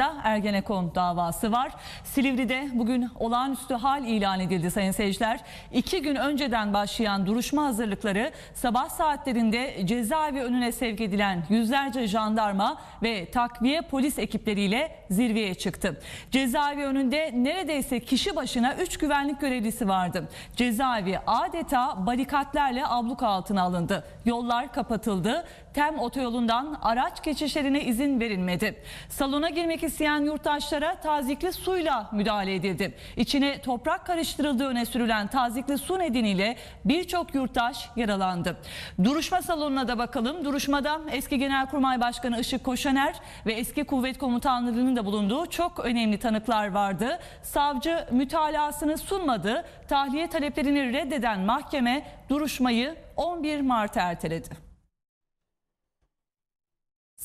da Ergenekon davası var. Silivri'de bugün olağanüstü hal ilan edildi sayın seyirciler. İki gün önceden başlayan duruşma hazırlıkları sabah saatlerinde cezaevi önüne sevk edilen yüzlerce jandarma ve takviye polis ekipleriyle zirveye çıktı. Cezaevi önünde neredeyse kişi başına 3 güvenlik görevlisi vardı. Cezaevi adeta barikatlarla abluk altına alındı. Yollar kapatıldı. Tem otoyolundan araç geçişlerine izin verilmedi. Salona girmek isteyen yurttaşlara tazikli suyla müdahale edildi. İçine toprak karıştırıldığı öne sürülen tazikli su nedeniyle birçok yurttaş yaralandı. Duruşma salonuna da bakalım. Duruşmada eski Genelkurmay Başkanı Işık Koşaner ve eski kuvvet komutanlarının da bulunduğu çok önemli tanıklar vardı. Savcı mütalasını sunmadı. Tahliye taleplerini reddeden mahkeme duruşmayı 11 Mart'a erteledi.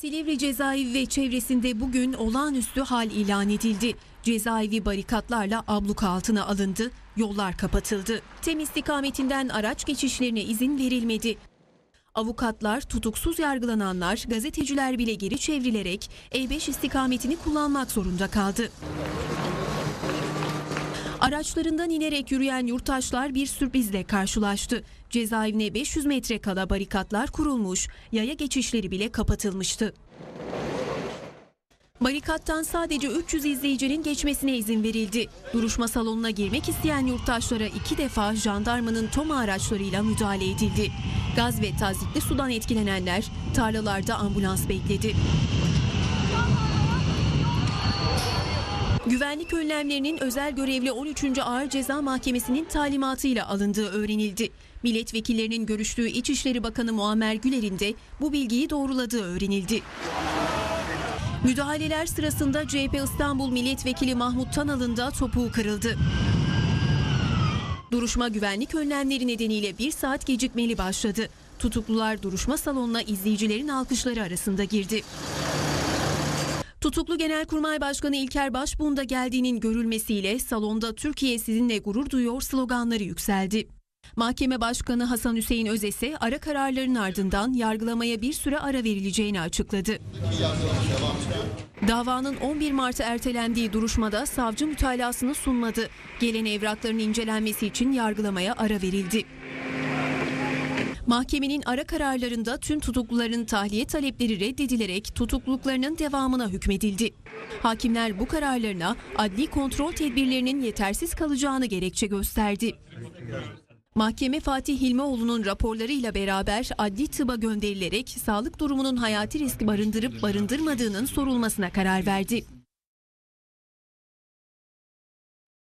Silivri cezaevi ve çevresinde bugün olağanüstü hal ilan edildi. Cezaevi barikatlarla abluka altına alındı, yollar kapatıldı. Tem istikametinden araç geçişlerine izin verilmedi. Avukatlar, tutuksuz yargılananlar, gazeteciler bile geri çevrilerek E5 istikametini kullanmak zorunda kaldı. Araçlarından inerek yürüyen yurttaşlar bir sürprizle karşılaştı. Cezaevine 500 metre kala barikatlar kurulmuş, yaya geçişleri bile kapatılmıştı. Barikattan sadece 300 izleyicinin geçmesine izin verildi. Duruşma salonuna girmek isteyen yurttaşlara iki defa jandarmanın toma araçlarıyla müdahale edildi. Gaz ve tazikli sudan etkilenenler tarlalarda ambulans bekledi. Güvenlik önlemlerinin özel görevli 13. Ağır Ceza Mahkemesi'nin talimatıyla alındığı öğrenildi. Milletvekillerinin görüştüğü İçişleri Bakanı Muammer Güler'in de bu bilgiyi doğruladığı öğrenildi. Müdahaleler sırasında CHP İstanbul Milletvekili Mahmut Tanal'ın da topuğu kırıldı. Duruşma güvenlik önlemleri nedeniyle bir saat gecikmeli başladı. Tutuklular duruşma salonuna izleyicilerin alkışları arasında girdi. Tutuklu Genelkurmay Başkanı İlker Başbuğ'un da geldiğinin görülmesiyle salonda Türkiye sizinle gurur duyuyor sloganları yükseldi. Mahkeme Başkanı Hasan Hüseyin Öz ise ara kararların ardından yargılamaya bir süre ara verileceğini açıkladı. Davanın 11 Mart'a ertelendiği duruşmada savcı mütalasını sunmadı. Gelen evrakların incelenmesi için yargılamaya ara verildi. Mahkemenin ara kararlarında tüm tutukluların tahliye talepleri reddedilerek tutukluluklarının devamına hükmedildi. Hakimler bu kararlarına adli kontrol tedbirlerinin yetersiz kalacağını gerekçe gösterdi. Mahkeme Fatih Hilmioğlu'nun raporlarıyla beraber adli tıba gönderilerek sağlık durumunun hayati risk barındırıp barındırmadığının sorulmasına karar verdi.